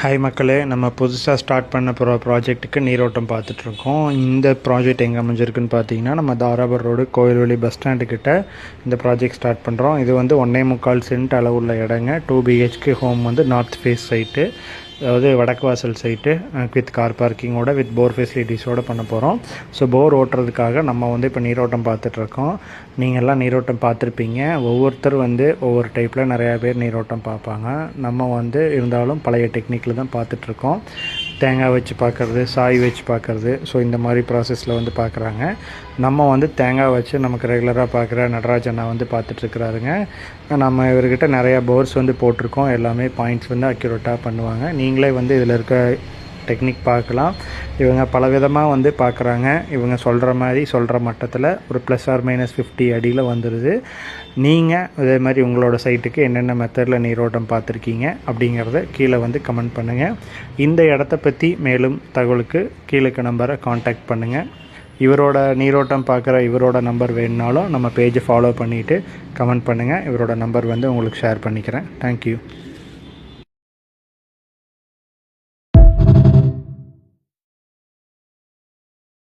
Hi மக்களே. நம்ம புதுசாக ஸ்டார்ட் பண்ண போகிற ப்ராஜெக்ட்டுக்கு நீரோட்டம் பார்த்துட்ருக்கோம். இந்த ப்ராஜெக்ட் எங்கே அமைஞ்சிருக்குன்னு பார்த்தீங்கன்னா நம்ம தாராபுர் ரோடு கோயில்வெளி பஸ் ஸ்டாண்டு கிட்ட இந்த ப்ராஜெக்ட் ஸ்டார்ட் பண்ணுறோம் இது வந்து ஒன்றே முக்கால் சென்ட் அளவுள்ள இடங்க. டூ பிஹெச்கே ஹோம் வந்து நார்த் ஃபேஸ் சைட்டு அதாவது வடக்கு வாசல் சைட்டு வித் கார் பார்க்கிங்கோட வித் போர் ஃபெசிலிட்டிஸோடு பண்ண போகிறோம் ஸோ போர் ஓட்டுறதுக்காக நம்ம வந்து இப்போ நீரோட்டம் பார்த்துட்ருக்கோம். நீங்கள்லாம் நீரோட்டம் பார்த்துருப்பீங்க. ஒவ்வொருத்தர் வந்து ஒவ்வொரு டைப்பில் நிறையா பேர் நீரோட்டம் பார்ப்பாங்க. நம்ம வந்து இருந்தாலும் பழைய டெக்னிக்கில் தான் பார்த்துட்ருக்கோம். தேங்காய் வச்சு பார்க்குறது சாய் வச்சு பார்க்குறது. ஸோ இந்த மாதிரி ப்ராசஸில் வந்து பார்க்குறாங்க. நம்ம வந்து தேங்காய் வச்சு நமக்கு ரெகுலராக பார்க்குற நடராஜனை வந்து பார்த்துட்ருக்குறாருங்க நம்ம இவர்கிட்ட நிறையா போர்ஸ் வந்து போட்டிருக்கோம். எல்லாமே பாயிண்ட்ஸ் வந்து அக்யூரேட்டாக பண்ணுவாங்க. நீங்களே வந்து இதில் இருக்க டெக்னிக் பார்க்கலாம். இவங்க பல விதமாக வந்து பார்க்குறாங்க. இவங்க சொல்கிற மாதிரி சொல்கிற மட்டத்தில் ஒரு ப்ளஸ் ஆர் மைனஸ் ஃபிஃப்டி அடியில் வந்துடுது நீங்கள் அதே மாதிரி உங்களோட சைட்டுக்கு என்னென்ன மெத்தடில் நீரோட்டம் பார்த்துருக்கீங்க அப்படிங்கிறத கீழே வந்து கமெண்ட் பண்ணுங்கள் இந்த இடத்த பற்றி மேலும் தகவலுக்கு கீழே நம்பரை காண்டாக்ட் பண்ணுங்கள் இவரோட நீரோட்டம் பார்க்குற இவரோட நம்பர் வேணுனாலும் நம்ம பேஜை ஃபாலோ பண்ணிவிட்டு கமெண்ட் பண்ணுங்கள் இவரோட நம்பர் வந்து உங்களுக்கு ஷேர் பண்ணிக்கிறேன். தேங்க்யூ